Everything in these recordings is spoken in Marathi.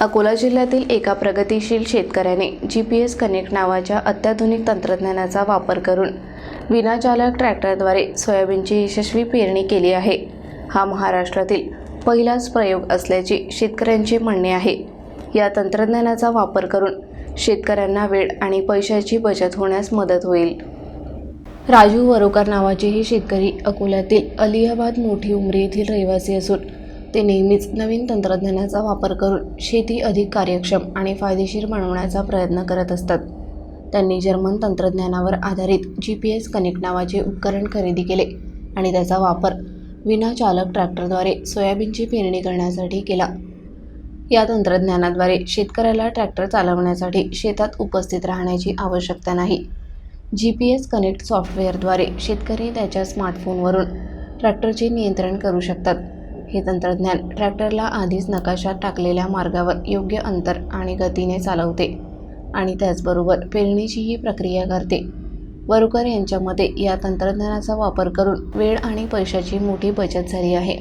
अकोला जिल्ह्यातील एका प्रगतिशील शेतकऱ्याने जी पी एस कनेक्ट नावाच्या अत्याधुनिक तंत्रज्ञानाचा वापर करून विनाचालक ट्रॅक्टरद्वारे सोयाबीनची यशस्वी पेरणी केली आहे. हा महाराष्ट्रातील पहिलाच प्रयोग असल्याचे शेतकऱ्यांचे म्हणणे आहे. या तंत्रज्ञानाचा वापर करून शेतकऱ्यांना वेळ आणि पैशाची बचत होण्यास मदत होईल. राजू वरोकर नावाचे हे शेतकरी अकोल्यातील अलियाबाद मोठी उमरी येथील रहिवासी असून ते नेहमीच नवीन तंत्रज्ञानाचा वापर करून शेती अधिक कार्यक्षम आणि फायदेशीर बनवण्याचा प्रयत्न करत असतात. त्यांनी जर्मन तंत्रज्ञानावर आधारित जी पी एस कनेक्ट नावाचे उपकरण खरेदी केले आणि त्याचा वापर विनाचालक ट्रॅक्टरद्वारे सोयाबीनची पेरणी करण्यासाठी केला. या तंत्रज्ञानाद्वारे शेतकऱ्याला ट्रॅक्टर चालवण्यासाठी शेतात उपस्थित राहण्याची आवश्यकता नाही. जी पी एस कनेक्ट सॉफ्टवेअरद्वारे शेतकरी त्याच्या स्मार्टफोनवरून ट्रॅक्टरचे नियंत्रण करू शकतात. हे तंत्रज्ञान ट्रॅक्टरला आधीच नकाशात टाकलेल्या मार्गावर योग्य अंतर आणि गतीने चालवते आणि त्याचबरोबर पेरणीचीही प्रक्रिया करते. वरुकर यांच्या मते या तंत्रज्ञानाचा वापर करून वेळ आणि पैशाची मोठी बचत झाली आहे.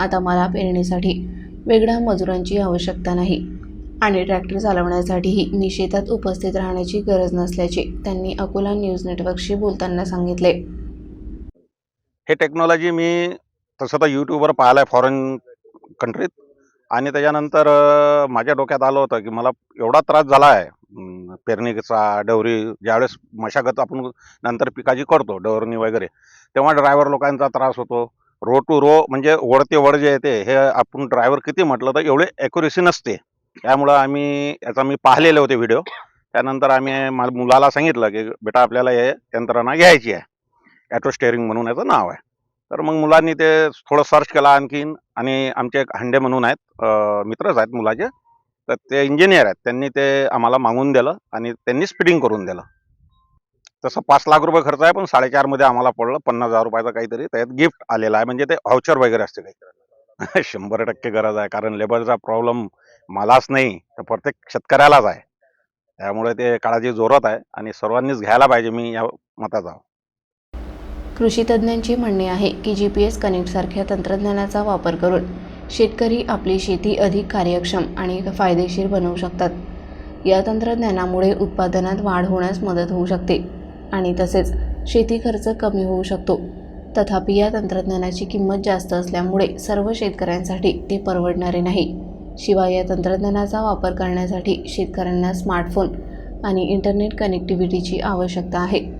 आता मला पेरणीसाठी वेगळ्या मजुरांची आवश्यकता नाही आणि ट्रॅक्टर चालवण्यासाठीही मी शेतात उपस्थित राहण्याची गरज नसल्याचे त्यांनी अकोला न्यूज नेटवर्कशी बोलताना सांगितले. हे टेक्नॉलॉजी मी तसं तर यूट्यूबवर पाहिलं आहे फॉरेन कंट्रीत आणि त्याच्यानंतर माझ्या डोक्यात आलं होतं की मला एवढा त्रास झाला आहे पेरणीचा डवरी ज्यावेळेस मशागत आपण नंतर पिकाची करतो डवरणी वगैरे तेव्हा ड्रायव्हर लोकांचा त्रास होतो. रो टू रो म्हणजे वडते वड जे येते हे आपण ड्रायव्हर किती म्हटलं तर एवढे ॲक्युरेसी नसते. त्यामुळं आम्ही याचा मी पाहिलेले होते व्हिडिओ त्यानंतर आम्ही मुलाला सांगितलं की बेटा आपल्याला हे यंत्रणा घ्यायची आहे. ॲटो स्टेअरिंग म्हणून याचं नाव आहे. तर मग मुलांनी ते थोडं सर्च केलं आणखीन आणि आमचे एक हंडे म्हणून आहेत मित्रच आहेत मुलाचे. तर ते इंजिनियर आहेत. त्यांनी ते आम्हाला मागून दिलं आणि त्यांनी स्पीडिंग करून दिलं. तसं पाच लाख रुपये खर्च आहे पण साडेचारमध्ये आम्हाला पडलं. पन्नास हजार रुपयाचं काहीतरी त्यात गिफ्ट आलेलं आहे. म्हणजे ते व्हाउचर वगैरे असते काही शंभर टक्के गरज आहे. कारण लेबरचा प्रॉब्लेम मलाच नाही तर प्रत्येक शेतकऱ्यालाच आहे. त्यामुळे ते काळाची जोरात आहे आणि सर्वांनीच घ्यायला पाहिजे. मी या मताचा कृषी तज्ज्ञांचे म्हणणे आहे की जी पी एस कनेक्टसारख्या तंत्रज्ञानाचा वापर करून शेतकरी आपली शेती अधिक कार्यक्षम आणि फायदेशीर बनवू शकतात. या तंत्रज्ञानामुळे उत्पादनात वाढ होण्यास मदत होऊ शकते आणि तसेच शेती खर्च कमी होऊ शकतो. तथापि या तंत्रज्ञानाची किंमत जास्त असल्यामुळे सर्व शेतकऱ्यांसाठी ते परवडणारे नाही. शिवाय या तंत्रज्ञानाचा वापर करण्यासाठी शेतकऱ्यांना स्मार्टफोन आणि इंटरनेट कनेक्टिव्हिटीची आवश्यकता आहे.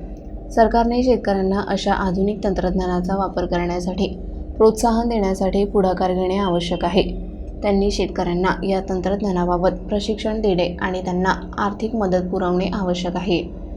सरकारने शेतकऱ्यांना अशा आधुनिक तंत्रज्ञानाचा वापर करण्यासाठी प्रोत्साहन देण्यासाठी पुढाकार घेणे आवश्यक आहे. त्यांनी शेतकऱ्यांना या तंत्रज्ञानाबाबत प्रशिक्षण देणे आणि त्यांना आर्थिक मदत पुरवणे आवश्यक आहे.